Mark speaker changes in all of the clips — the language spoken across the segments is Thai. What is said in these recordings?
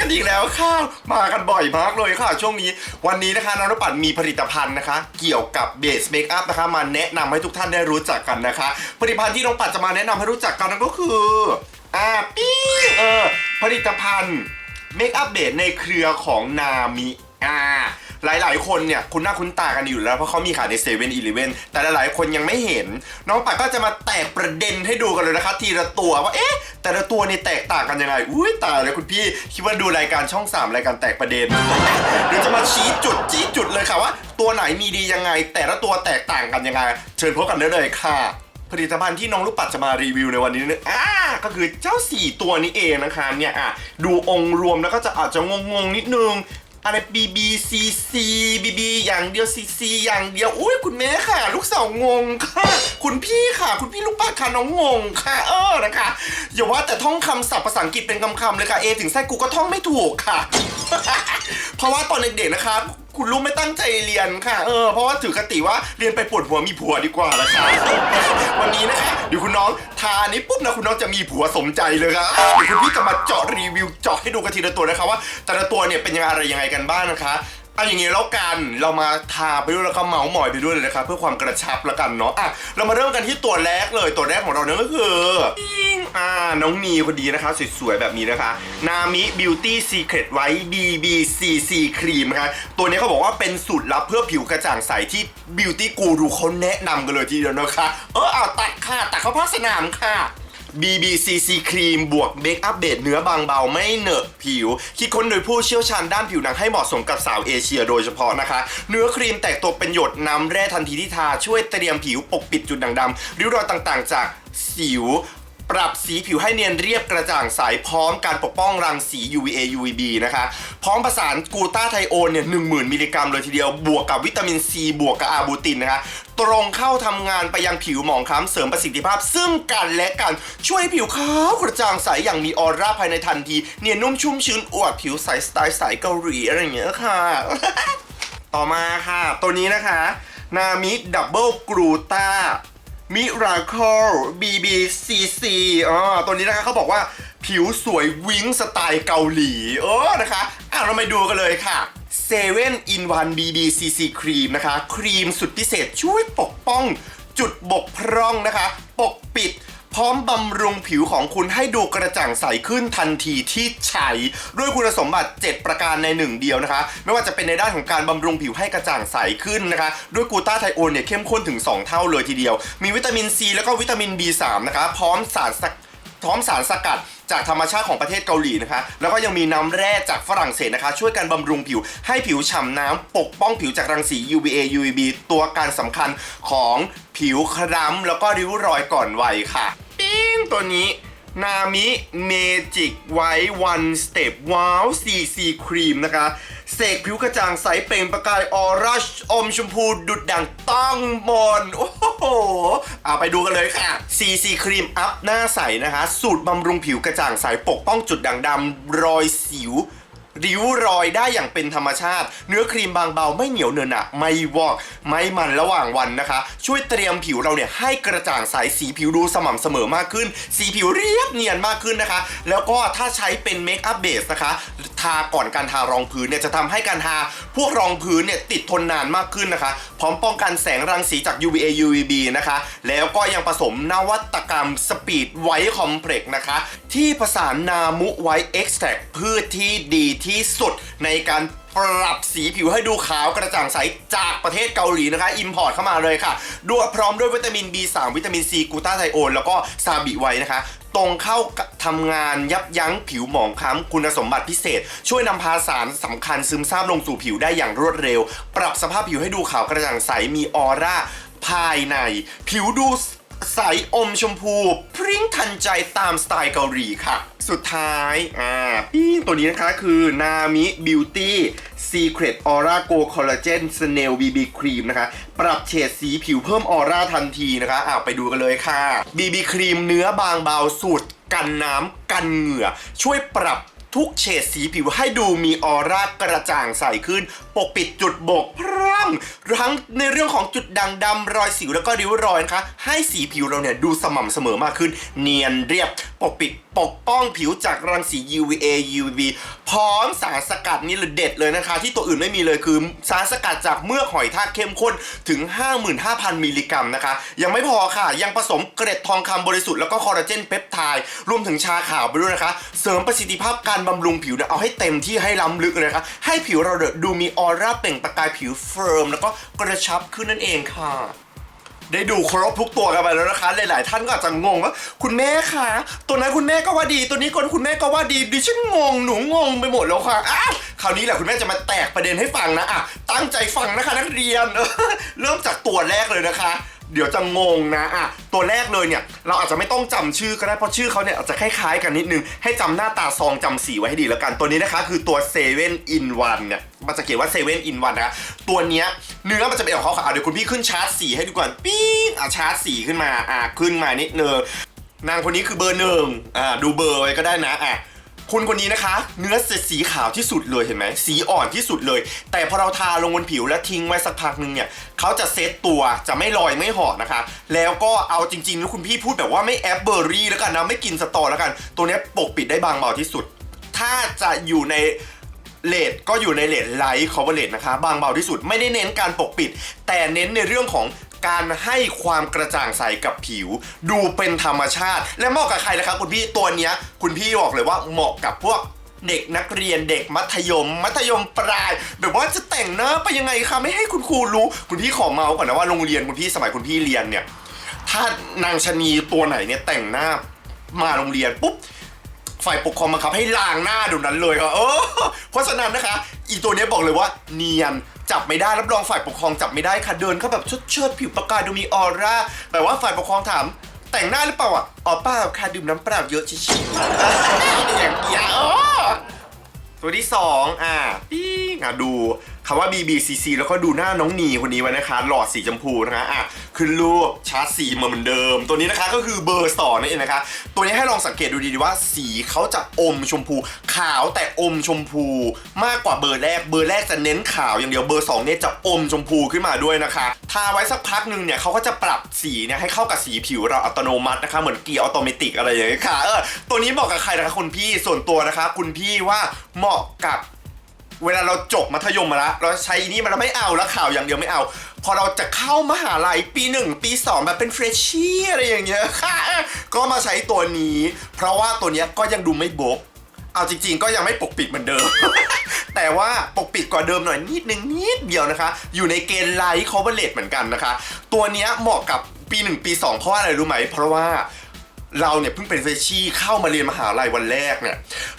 Speaker 1: กันอีกแล้วค่ะมากันบ่อยมากเลยค่ะ ช่วงนี้วันนี้นะคะน้องนปัดมีผลิตภัณฑ์นะคะ เกี่ยวกับเบสเมคอัพนะคะมาแนะนำให้ทุกท่านได้รู้จักกันนะคะ ผลิตภัณฑ์ที่น้องปัดจะมาแนะนำให้รู้จักกันนั่นก็คืออ่าปี้เออผลิตภัณฑ์เมคอัพเบสในเครือของนามิอ่า หลายๆ คนเนี่ยคุณหน้าคุ้นตากันอยู่แล้วเพราะเขามีขายในเซเว่นอีเลเวนแต่หลายๆ คนยังไม่เห็น น้องปัดก็จะมาแตกประเด็นให้ดูกันเลยนะคะ ทีละตัวว่าเอ๊ะแต่ละตัวนี่แตกต่างกันยังไงอุ้ยตายเลยคุณพี่คิดว่าดูรายการช่อง 3 รายการแตกประเด็นเดี๋ยวจะมาชี้จุดจี้จุดเลยค่ะว่า ตัวไหนมีดียังไง แต่ละตัวแตกต่างกันยังไง เชิญพบกันได้เลยค่ะผลิตภัณฑ์ที่น้องลูกปัดจะมารีวิวในวันนี้เนี่ยอ่าก็คือเจ้า 4 ตัวนี้เองนะคะเนี่ยอะดูองค์รวมแล้วก็จะอาจจะงงๆนิดนึง อะไร BBCC BB อย่างเดียว CC อย่างเดียวอุ้ยคุณแม่ค่ะ ลูกสาวงงค่ะ คุณพี่ค่ะ คุณพี่ลูกป้าค่ะน้องงงค่ะ เออนะคะอย่าว่าแต่ท่องคำศัพท์ภาษาอังกฤษเป็นคำๆเลยค่ะ A ถึงแท้กูก็ท่องไม่ถูกค่ะ เพราะว่าตอนเด็กๆนะคะ คุณลูกไม่ตั้งใจเรียนค่ะ เออ เพราะว่าถือคติว่าเรียนไปปวดหัวมีผัวดีกว่าละค่ะ วันนี้นะคะเดี๋ยวคุณน้องทานนี้ปุ๊บนะคุณน้องจะมีผัวสมใจเลยครับเดี๋ยวคุณพี่จะมาเจาะรีวิวเจาะให้ดูกันทีละตัวนะคะว่า แต่ละตัวเนี่ยเป็นยังไงอะไรยังไงกันบ้างนะคะ เอาอย่างนี้แล้วกันเรามาทาไปด้วยแล้วก็เมาส์มอยไปด้วยเลยนะครับเพื่อความกระชับแล้วกันเนาะอะเรามาเริ่มกันที่ตัวแรกเลยตัวแรกของเราเนี่ยก็คือปิ้งอ่าน้องนีคนดีนะคะสวยๆแบบนี้นะคะนามิบิวตี้ซีเครตไว้ BBCC ครีมนะคะตัวนี้เขาบอกว่าเป็นสูตรลับเพื่อผิวกระจ่างใสที่บิวตี้กูรูเขาแนะนำกันเลยทีเดียวนะคะเออเอาตัดค่ะตัดเข้าภาคสนามค่ะ BBCC ครีมบวกเมคอัพเบตเนื้อบางเบาไม่เหนอะผิว คิดค้นโดยผู้เชี่ยวชาญด้านผิวหนังให้เหมาะสมกับสาวเอเชียโดยเฉพาะนะคะ เนื้อครีมแตกตัวเป็นหยดน้ำแร่ทันทีที่ทาช่วยเตรียมผิวปกปิดจุดด่างดำริ้วรอยต่างๆ จากสิว ปรับสีผิวให้เนียนเรียบกระจ่างใสพร้อมการปกป้องรังสี UVA UVB นะคะ พร้อมประสานกูต้าไทโอนเนี่ย10,000 มิลลิกรัมเลยทีเดียว บวกกับวิตามินซีบวกกับอาร์บูตินนะคะ ตรงเข้าทำงานไปยังผิวหมองคล้ำเสริมประสิทธิภาพ ซึ่งกันและกันช่วยให้ผิวขาวกระจ่างใสอย่างมีออร่าภายในทันที เนียนนุ่มชุ่มชื้นอวดผิวใสสไตล์ใสเกาหลีอะไรอย่างเงี้ยค่ะ ต่อมาค่ะ ตัวนี้นะคะ นามิดับเบิลกรูต้า มิราเคิล BBCC อ๋อตัวนี้นะคะเขาบอกว่าผิวสวยวิ้งสไตล์เกาหลีเออนะคะอะเรามาดูกันเลยค่ะ7 in 1 BBCC ครีมนะคะ ครีมสุดพิเศษช่วยปกป้องจุดบกพร่องนะคะ ปกปิด พร้อมบำรุงผิวของคุณให้ดูกระจ่างใสขึ้นทันทีที่ใช้ ด้วยคุณสมบัติ 7 ประการในหนึ่งเดียวนะคะ ไม่ว่าจะเป็นในด้านของการบำรุงผิวให้กระจ่างใสขึ้นนะคะ ด้วยกูต้าไทโอนเนี่ยเข้มข้นถึง 2 เท่าเลยทีเดียว มีวิตามินซีแล้วก็วิตามิน B3 นะคะ พร้อมสารสก พร้อมสารสกัดจากธรรมชาติของประเทศเกาหลีนะคะ แล้วก็ยังมีน้ำแร่จากฝรั่งเศสนะคะ ช่วยกันบำรุงผิว ให้ผิวฉ่ำน้ำปกป้องผิวจากรังสี UVA UVB ตัวการสำคัญของผิวคล้ำแล้วก็ริ้วรอยก่อนวัยค่ะ ปิ้งตัวนี้ นามิเมจิกไวท์วันสเต็ปว้าวซีซีครีมนะคะ เสกผิวกระจ่างใสเปล่งประกายออร่าอมชมพูดุดดังต้องมน โอ้โหเอาไปดูกันเลยค่ะ CC ครีมอัพหน้าใสนะคะ สูตรบำรุงผิวกระจ่างใสปกป้องจุดด่างดำรอยสิว ริ้วรอยได้อย่างเป็นธรรมชาติ เนื้อครีมบางเบาไม่เหนียวเนินอะไม่วอก ไม่มันระหว่างวันนะคะ ช่วยเตรียมผิวเราเนี่ยให้กระจ่างใสสีผิวดูสม่ำเสมอมากขึ้น สีผิวเรียบเนียนมากขึ้นนะคะ แล้วก็ถ้าใช้เป็นเมคอัพเบสนะคะ ทาก่อนการทารองพื้นเนี่ยจะทำให้การทาพวกรองพื้นเนี่ยติดทนนานมากขึ้นนะคะ พร้อมป้องกันแสงรังสีจาก UVA UVB นะคะ แล้วก็ยังผสมนวัตกรรมสปีดไวท์คอมเพล็กนะคะ ที่ผสานนามุไวท์เอ็กซ์แทพืชที่ดีที่สุดในการปรับสีผิวให้ดูขาวกระจ่างใสจากประเทศเกาหลีนะคะอิมพอร์ตเข้ามาเลยค่ะด้วยพร้อมด้วยวิตามิน B3 วิตามิน C กูตาไทโอนแล้วก็ซาบิไว้นะคะ ตรงเข้าทำงานยับยั้งผิวหมองคล้ำคุณสมบัติพิเศษ ช่วยนำพาสารสำคัญซึมซาบลงสู่ผิวได้อย่างรวดเร็ว ปรับสภาพผิวให้ดูขาวกระจ่างใสมีออร่าภายใน ผิวดู ใสอมชมพู พริ้งทันใจตามสไตล์เกาหลีค่ะ สุดท้าย อ่าปิ้งตัวนี้นะคะคือนามิบิวตี้ Secret Aura Go Collagen Snail BB Cream นะคะ ปรับเฉดสีผิวเพิ่มออร่าทันทีนะคะอ่าไปดูกันเลยค่ะ BB ครีมเนื้อบางเบาสูตรกันน้ำกันเหงื่อ ช่วยปรับ ทุกเฉดสีผิวให้ดูมีออร่ากระจ่างใสขึ้น ปกปิดจุดบกพร่องทั้งในเรื่องของจุดด่างดำรอยสิวแล้วก็ริ้วรอยนะคะให้สีผิวเราเนี่ยดูสม่ำเสมอมากขึ้น เนียนเรียบปกปิดปกป้องผิวจากรังสี UVA UVB พร้อมสารสกัดนี่เลยเด็ดเลยนะคะ ที่ตัวอื่นไม่มีเลยคือสารสกัดจากเมือกหอยทากเข้มข้นถึง 55,000 มิลลิกรัมนะคะ ยังไม่พอค่ะ ยังผสมเกร็ดทองคำบริสุทธิ์แล้วก็คอลลาเจนเปปไทด์รวมถึงชาขาวไปด้วยนะคะ เสริมประสิทธิภาพการบำรุงผิวเนี่ยเอาให้เต็มที่ให้ล้ำลึกเลยนะคะให้ผิวเราเนี่ยดูมีออร่าเปล่งประกายผิวเฟิร์มแล้วก็กระชับขึ้นนั่นเองค่ะได้ดูครบทุกตัวกันไปแล้วนะคะ หลาย ๆ ท่านก็อาจจะงงว่าคุณแม่คะตัวนั้นคุณแม่ก็ว่าดี ตัวนี้คนคุณแม่ก็ว่าดีดิฉันงงหนูงงไปหมดแล้วค่ะอ้าวคราวนี้แหละคุณแม่จะมาแตกประเด็นให้ฟังนะอะตั้งใจฟังนะคะนักเรียนเริ่มจากตัวแรกเลยนะคะ เดี๋ยวจะงงนะอะตัวแรกเลยเนี่ยเราอาจจะไม่ต้องจำชื่อก็ได้เพราะชื่อเขาเนี่ยอาจจะคล้ายๆกันนิดนึง ให้จำหน้าตาซองจำสีไว้ให้ดีแล้วกัน ตัวนี้นะคะคือตัวเซเว่นอินวันเนี่ยมันจะเขียนว่าเซเว่นอินวันนะตัวเนี้ยเนื้อมันจะเป็นของเขาค่ะเดี๋ยวคุณพี่ขึ้นชาร์จสีให้ดูก่อนปิ๊งอะชาร์จสีขึ้นมาอะขึ้นมานิดนึงนางคนนี้คือเบอร์หนึ่งอ่าดูเบอร์ไว้ก็ได้นะอะ คุณคนนี้นะคะ เนื้อสีขาวที่สุดเลยเห็นไหมสีอ่อนที่สุดเลย แต่พอเราทาลงบนผิวแล้วทิ้งไว้สักพักนึงเนี่ยเขาจะเซตตัวจะไม่ลอยไม่ห่อนะคะ แล้วก็เอาจริงๆแล้วคุณพี่พูดแบบว่าไม่แอปเบอร์รี่แล้วกันนะไม่กินสตอแล้วกัน ตัวนี้ปกปิดได้บางเบาที่สุด ถ้าจะอยู่ในเลดก็อยู่ในเลดไลท์คอเวอร์เลดนะคะ บางเบาที่สุดไม่ได้เน้นการปกปิด แต่เน้นในเรื่องของ การให้ความกระจ่างใสกับผิว ดูเป็นธรรมชาติ และเหมาะกับใครนะครับคุณพี่ตัวเนี้ยคุณพี่บอกเลยว่าเหมาะกับพวกเด็กนักเรียนเด็กมัธยม มัธยมปลาย แบบว่าจะแต่งหน้าไปยังไงคะไม่ให้คุณครูรู้ คุณพี่ขอเมาส์ก่อนนะว่าโรงเรียนคุณพี่สมัยคุณพี่เรียนเนี่ยถ้านางชะนีตัวไหนเนี่ยแต่งหน้ามาโรงเรียนปุ๊บ ฝ่ายปกครองบังคับให้ล้างหน้าเดูนั้นเลยค่ะเออเพราะฉะนั้นนะคะ อีตัวนี้บอกเลยว่าเนียนจับไม่ได้รับรองฝ่ายปกครองจับไม่ได้ค่ะเดินเข้าแบบเชิดเชิดผิวประกายดูมีออร่าแบบว่าฝ่ายปกครองถามแต่งหน้าหรือเปล่าอะอ๋อเปล่าค่ะดื่มน้ำเปล่าเยอะชิๆอย่างเงี้ยตัวที่2อ่าปิ้งอะดู คำว่า BBCC แล้วก็ดูหน้าน้องนีคนนี้ไว้นะคะ หลอดสีชมพูนะคะอะขึ้นรูปชาร์จสีมาเหมือนเดิม ตัวนี้นะคะก็คือเบอร์สองนั่นเองนะคะ ตัวนี้ให้ลองสังเกตดูดีๆว่าสีเขาจะอมชมพู ขาวแต่อมชมพู มากกว่าเบอร์แรกเบอร์แรกจะเน้นขาวอย่างเดียวเบอร์สองเนี่ยจะอมชมพูขึ้นมาด้วยนะคะทาไว้สักพักหนึ่งเนี่ยเขาก็จะปรับสีเนี่ยให้เข้ากับสีผิวเราอัตโนมัตินะคะเหมือนเกียร์ออโตเมติอะไรอย่างเงี้ยค่ะเออตัวนี้เหมาะกับใครนะคะคุณพี่ส่วนตัวนะคะ คุณพี่ว่าเหมาะกับ เวลาเราจบมัธยมมาแล้วเราใช้อันนี้มันไม่เอาแล้วข่าวอย่างเดียวไม่เอา พอเราจะเข้ามหาลัยปีหนึ่งปีสองแบบเป็นเฟรชชี่อะไรอย่างเงี้ยค่ะก็มาใช้ตัวนี้ เพราะว่าตัวเนี้ยก็ยังดูไม่บกเอาจริงๆ ก็ยังไม่ปกปิดเหมือนเดิม แต่ว่าปกปิดกว่าเดิมหน่อยนิดนึงนิดเดียวนะคะ อยู่ในเกณฑ์ไลท์คอเวอร์เลตเหมือนกันนะคะ ตัวเนี้ยเหมาะกับปีหนึ่งปีสองเพราะว่าอะไรรู้ไหม เพราะว่า เราเนี่ยเพิ่งเป็นเฟชชี่เข้ามาเรียนมหาลัยวันแรกเนี่ย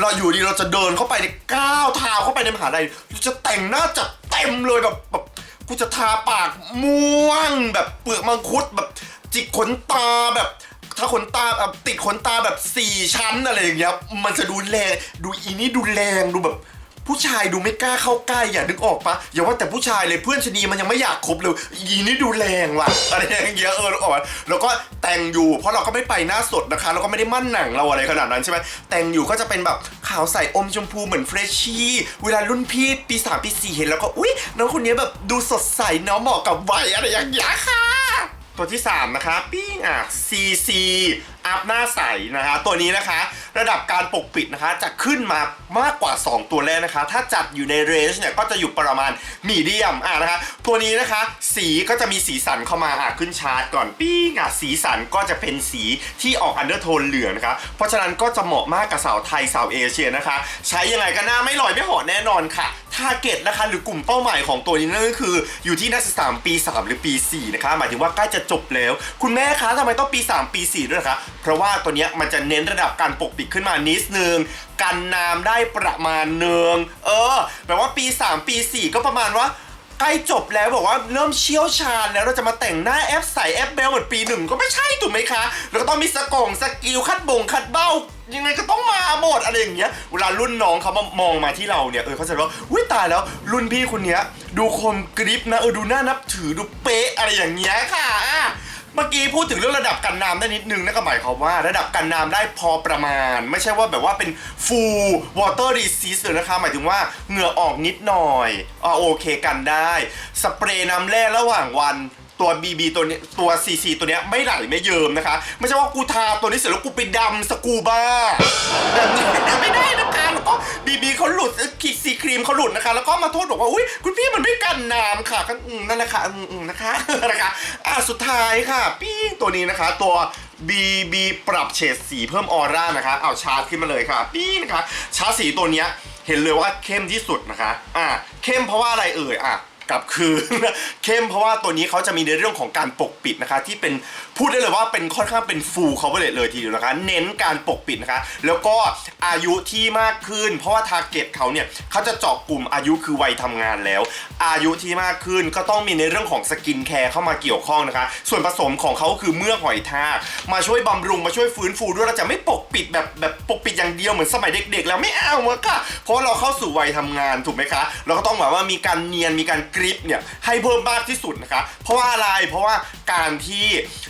Speaker 1: เราอยู่ดีเราจะเดินเข้าไปในก้าวเท้าเข้าไปในมหาลัยเราจะแต่งหน้าจัดเต็มเลยแบบแบบกูจะทาปากม่วงแบบเปลือกมังคุดแบบจิกขนตาแบบถ้าขนตาแบบติดขนตาแบบสี่ชั้นอะไรอย่างเงี้ยมันจะดูแรงดูอีนี่ดูแรงดูแบบ ผู้ชายดูไม่กล้าเข้าใกล้อย่านึกออกปะอย่าว่าแต่ผู้ชายเลยเพื่อนชนีมันยังไม่อยากคบเลยอีนี่ดูแรงว่ะอะไรอย่างเงี้ยเออนึกออกปะแล้วก็แต่งอยู่ เพราะเราก็ไม่ไปหน้าสดนะคะเราก็ไม่ได้มั่นหนังเราอะไรขนาดนั้นใช่ไหมแต่งอยู่ก็จะเป็นแบบขาวใสอมชมพูเหมือนเฟรชชี่เวลารุ่นพี่ปีสามปีสี่เห็นแล้วก็อุ๊ยน้องคนนี้แบบดูสดใสเนาะเหมาะกับวัยอะไรอย่างเงี้ยค่ะตัวที่ 3 นะคะปิ้งอะ CC อัพหน้าใสนะคะ ตัวนี้นะคะ ระดับการปกปิดนะคะ จะขึ้นมามากกว่า 2 ตัวแรกนะคะ ถ้าจัดอยู่ในเรนจ์เนี่ยก็จะอยู่ประมาณมีเดียมอะนะคะ ตัวนี้นะคะ สีก็จะมีสีสันเข้ามาอะขึ้นชาร์ตก่อนปิ้งอะสีสันก็จะเป็นสีที่ออกอันเดอร์โทนเหลืองนะคะ เพราะฉะนั้นก็จะเหมาะมากกับสาวไทยสาวเอเชียนะคะ ใช้ยังไงก็หน้าไม่ลอยไม่หอดแน่นอนค่ะทาร์เก็ตนะคะหรือกลุ่มเป้าหมายของตัวนี้นั่นก็คืออยู่ที่นักศึกษาปี 3 หรือปี 4 นะคะ หมายถึงว่าใกล้จะจบแล้ว คุณแม่คะทำไมต้องปี 3 ปี 4 ด้วยนะคะเพราะว่าตัวนี้มันจะเน้นระดับการปกปิดขึ้นมานิดนึง กันน้ำได้ประมาณหนึ่งเออแบบว่าปี 3 ปี 4 ก็ประมาณว่าใกล้จบแล้วบอกว่าเริ่มเชี่ยวชาญแล้วเราจะมาแต่งหน้าแอปใสแอปเบลเหมือนปีหนึ่งก็ไม่ใช่ถูกไหมคะแล้วก็ต้องมีสกงสกิลคัดบงคัดเบ้า ยังไงก็ต้องมาหมดอะไรอย่างเงี้ยเวลารุ่นน้องเขามามองมาที่เราเนี่ยเออเขาจะรู้ว่าอุ้ยตายแล้ว รุ่นพี่คนเนี้ย ดูคมกริปนะเออดูน่านับถือดูเป๊ะอะไรอย่างเงี้ยค่ะ เมื่อกี้พูดถึงเรื่องระดับกันน้ำได้นิดนึงนั่นก็หมายความว่า ระดับกันน้ำได้พอประมาณ ไม่ใช่ว่าแบบว่าเป็น full water resist เลยนะคะ หมายถึงว่าเหงื่อออกนิดหน่อยอ่าโอเคกันได้ สเปรย์น้ำแร่ระหว่างวัน ตัว BB ตัวนี้ตัว CC ตัวเนี้ยไม่ไหลไม่เยิมนะคะ ไม่ใช่ว่ากูทาตัวนี้เสร็จแล้วกูไปดำสกูบ้าแบบนี้ไม่ได้นะคะแล้วก็ BB เขาหลุดคิดซีครีมเขาหลุดนะคะ แล้วก็มาโทษบอกว่าอุ้ยคุณพี่มันไม่กันน้ำค่ะก็อืมนั่นแหละค่ะอืมอืมนะคะนะคะอะสุดท้ายค่ะปี้งตัวนี้นะคะ ตัว BB ปรับเฉดสีเพิ่มออร่านะคะเอาชาร์จขึ้นมาเลยค่ะปี้งนะคะชาร์จสีตัวเนี้ยเห็นเลยว่าเข้มที่สุดนะคะ อะเข้มเพราะว่าอะไรเอ่ยอะ กลับคืน เข้มเพราะว่าตัวนี้เขาจะมีในเรื่องของการปกปิดนะคะ ที่เป็นพูดได้เลยว่าเป็นค่อนข้างเป็นฟูลเขาเลยเลยทีเดียวนะคะ เน้นการปกปิดนะคะ แล้วก็อายุที่มากขึ้น เพราะว่าทาร์เก็ตเขาเนี่ยเขาจะเจาะกลุ่มอายุคือวัยทำงานแล้ว อายุที่มากขึ้นก็ต้องมีในเรื่องของสกินแคร์เข้ามาเกี่ยวข้องนะคะ ส่วนผสมของเขาคือเมือกหอยทากมาช่วยบำรุงมาช่วยฟื้นฟูด้วยเราจะไม่ปกปิดแบบแบบปกปิดอย่างเดียวเหมือนสมัยเด็ก ๆ แล้วไม่เอาอะค่ะเพราะเราเข้าสู่วัยทำงานถูกไหมคะ เราก็ต้องแบบว่ามีการเนียนมีการกริปเนี่ยให้เพิ่มมากที่สุดนะคะ เพราะว่าอะไรเพราะว่าการที่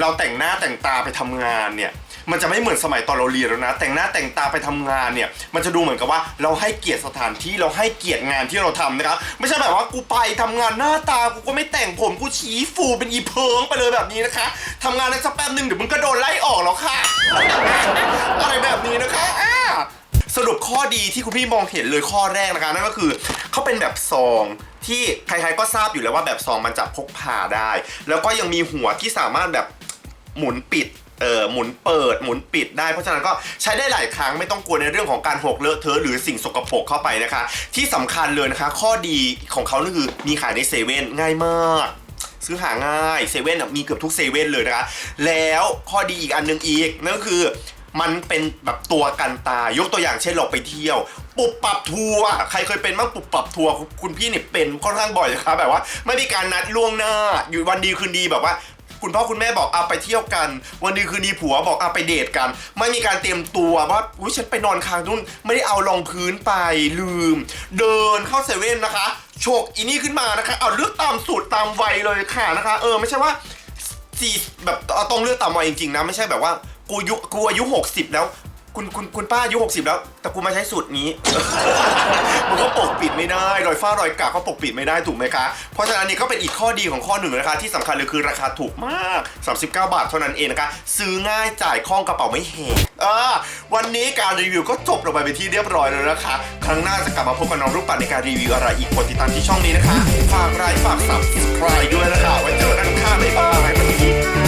Speaker 1: เราแต่งหน้าแต่งตาไปทำงานเนี่ยมันจะไม่เหมือนสมัยตอนเราเรียนแล้วนะ แต่งหน้าแต่งตาไปทำงานเนี่ยมันจะดูเหมือนกับว่าเราให้เกียรติสถานที่เราให้เกียรติงานที่เราทำนะครับไม่ใช่แบบว่ากูไปทำงานหน้าตากูก็ไม่แต่งผมกูชี้ฟูเป็นอีเพิงไปเลยแบบนี้นะคะทำงานได้สักแป๊บหนึ่งเดี๋ยวมึงก็โดนไล่ออกแล้วค่ะอะไรแบบนี้นะคะ สรุปข้อดีที่คุณพี่มองเห็นเลยข้อแรกนะคะนั่นก็คือเขาเป็นแบบซองที่ใครๆก็ทราบอยู่แล้วว่าแบบซองมันจะพกพาได้ แล้วก็ยังมีหัวที่สามารถแบบหมุนปิดเออหมุนเปิดหมุนปิดได้เพราะฉะนั้นก็ใช้ได้หลายครั้งไม่ต้องกลัวในเรื่องของการหกเลอะเทอะหรือสิ่งสกปรกเข้าไปนะคะ ที่สำคัญเลยนะคะ ข้อดีของเขานั่นคือมีขายในเซเว่นง่ายมากซื้อหาง่ายเซเว่นมีเกือบทุกเซเว่นเลยนะคะ แล้วข้อดีอีกอันหนึงอีกนั่นก็คือ มันเป็นแบบตัวกันตายยกตัวอย่างเช่นเราไปเที่ยวปุบปรับทัวร์ใครเคยเป็นบ้างปุบปรับทัวร์คุณพี่เนี่ยเป็นค่อนข้างบ่อยนะครับแบบว่าไม่มีการนัดล่วงหน้า อยู่วันดีคืนดีแบบว่าคุณพ่อคุณแม่บอกเอาไปเที่ยวกัน วันดีคืนดีผัวบอกเอาไปเดทกัน ไม่มีการเตรียมตัวว่าอุ้ยฉันไปนอนค้างนู่นไม่ได้เอารองพื้นไปลืม เดินเข้าเซเว่นนะคะโฉกอีนี่ขึ้นมานะคะเอาเลือกตามสูตรตามวัยเลยค่ะนะคะ เออไม่ใช่ว่าสี่แบบเอาตรงเลือกตามวัยจริงๆนะไม่ใช่แบบว่า กูยุกูอายุ60แล้ว คุณคุณคุณป้าอายุ60แล้ว แต่กูมาใช้สูตรนี้ มันก็ปกปิดไม่ได้รอยฝ้ารอยกากก็ปกปิดไม่ได้ถูกไหมคะ เพราะฉะนั้นนี่ก็เป็นอีกข้อดีของข้อหนึ่งนะคะ ที่สำคัญเลยคือราคาถูกมาก 39 บาทเท่านั้นเองนะคะ ซื้อง่ายจ่ายคล่องกระเป๋าไม่แหกอ่าวันนี้การรีวิวก็จบลงไปเป็นที่เรียบร้อยแล้วนะคะ ครั้งหน้าจะกลับมาพบกับน้องลูกปัดในการรีวิวอะไรอีกกดติดตามที่ช่องนี้นะคะ ฝากไลค์ฝาก subscribe ด้วยนะคะไว้เจอกันค่ะบ๊ายบาย